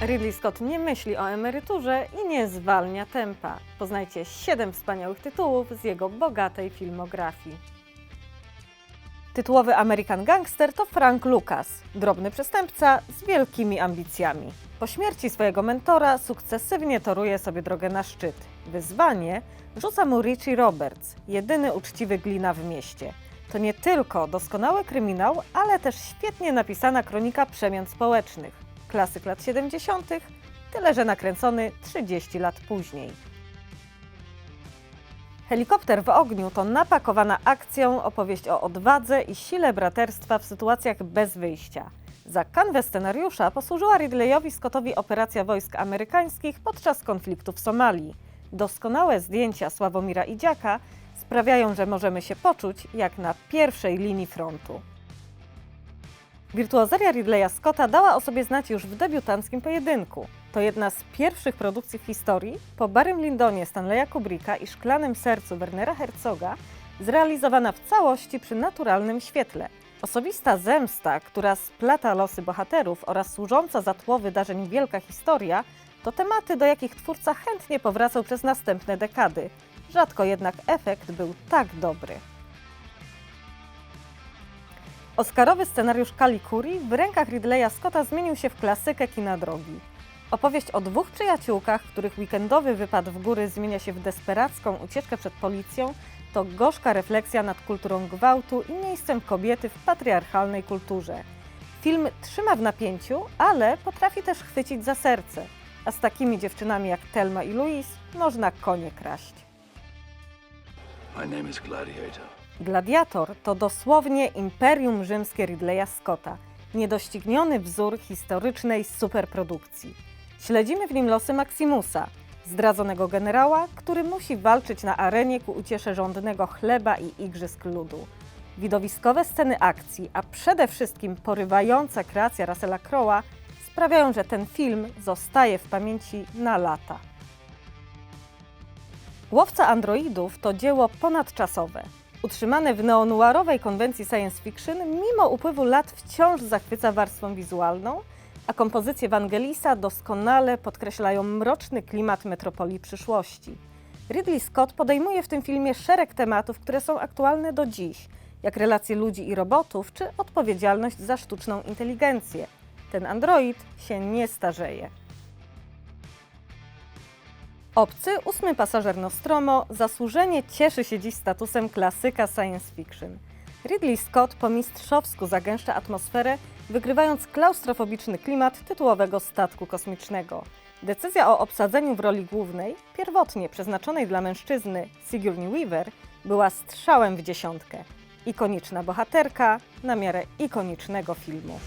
Ridley Scott nie myśli o emeryturze i nie zwalnia tempa. Poznajcie 7 wspaniałych tytułów z jego bogatej filmografii. Tytułowy American Gangster to Frank Lucas, drobny przestępca z wielkimi ambicjami. Po śmierci swojego mentora sukcesywnie toruje sobie drogę na szczyt. Wyzwanie rzuca mu Richie Roberts, jedyny uczciwy glina w mieście. To nie tylko doskonały kryminał, ale też świetnie napisana kronika przemian społecznych. Klasyk lat 70., tyle że nakręcony 30 lat później. Helikopter w ogniu to napakowana akcją opowieść o odwadze i sile braterstwa w sytuacjach bez wyjścia. Za kanwę scenariusza posłużyła Ridleyowi Scottowi operacja wojsk amerykańskich podczas konfliktu w Somalii. Doskonałe zdjęcia Sławomira Idziaka sprawiają, że możemy się poczuć jak na pierwszej linii frontu. Wirtuozeria Ridleya Scotta dała o sobie znać już w debiutanckim pojedynku. To jedna z pierwszych produkcji w historii, po Barrym Lindonie Stanleya Kubricka i Szklanym Sercu Wernera Herzoga, zrealizowana w całości przy naturalnym świetle. Osobista zemsta, która splata losy bohaterów oraz służąca za tło wydarzeń wielka historia, to tematy, do jakich twórca chętnie powracał przez następne dekady. Rzadko jednak efekt był tak dobry. Oscarowy scenariusz Kali Kuri w rękach Ridleya Scotta zmienił się w klasykę kina drogi. Opowieść o dwóch przyjaciółkach, których weekendowy wypad w góry zmienia się w desperacką ucieczkę przed policją, to gorzka refleksja nad kulturą gwałtu i miejscem kobiety w patriarchalnej kulturze. Film trzyma w napięciu, ale potrafi też chwycić za serce, a z takimi dziewczynami jak Telma i Louise można konie kraść. My name is Gladiator. Gladiator to dosłownie imperium rzymskie Ridleya Scotta, niedościgniony wzór historycznej superprodukcji. Śledzimy w nim losy Maximusa, zdradzonego generała, który musi walczyć na arenie ku uciesze żądnego chleba i igrzysk ludu. Widowiskowe sceny akcji, a przede wszystkim porywająca kreacja Russella Crowe'a sprawiają, że ten film zostaje w pamięci na lata. Łowca androidów to dzieło ponadczasowe. Utrzymane w neonuarowej konwencji science fiction, mimo upływu lat wciąż zachwyca warstwą wizualną, a kompozycje Vangelisa doskonale podkreślają mroczny klimat metropolii przyszłości. Ridley Scott podejmuje w tym filmie szereg tematów, które są aktualne do dziś, jak relacje ludzi i robotów, czy odpowiedzialność za sztuczną inteligencję. Ten android się nie starzeje. Obcy, ósmy pasażer Nostromo, zasłużenie cieszy się dziś statusem klasyka science fiction. Ridley Scott po mistrzowsku zagęszcza atmosferę, wygrywając klaustrofobiczny klimat tytułowego statku kosmicznego. Decyzja o obsadzeniu w roli głównej, pierwotnie przeznaczonej dla mężczyzny Sigourney Weaver, była strzałem w dziesiątkę. Ikoniczna bohaterka na miarę ikonicznego filmu.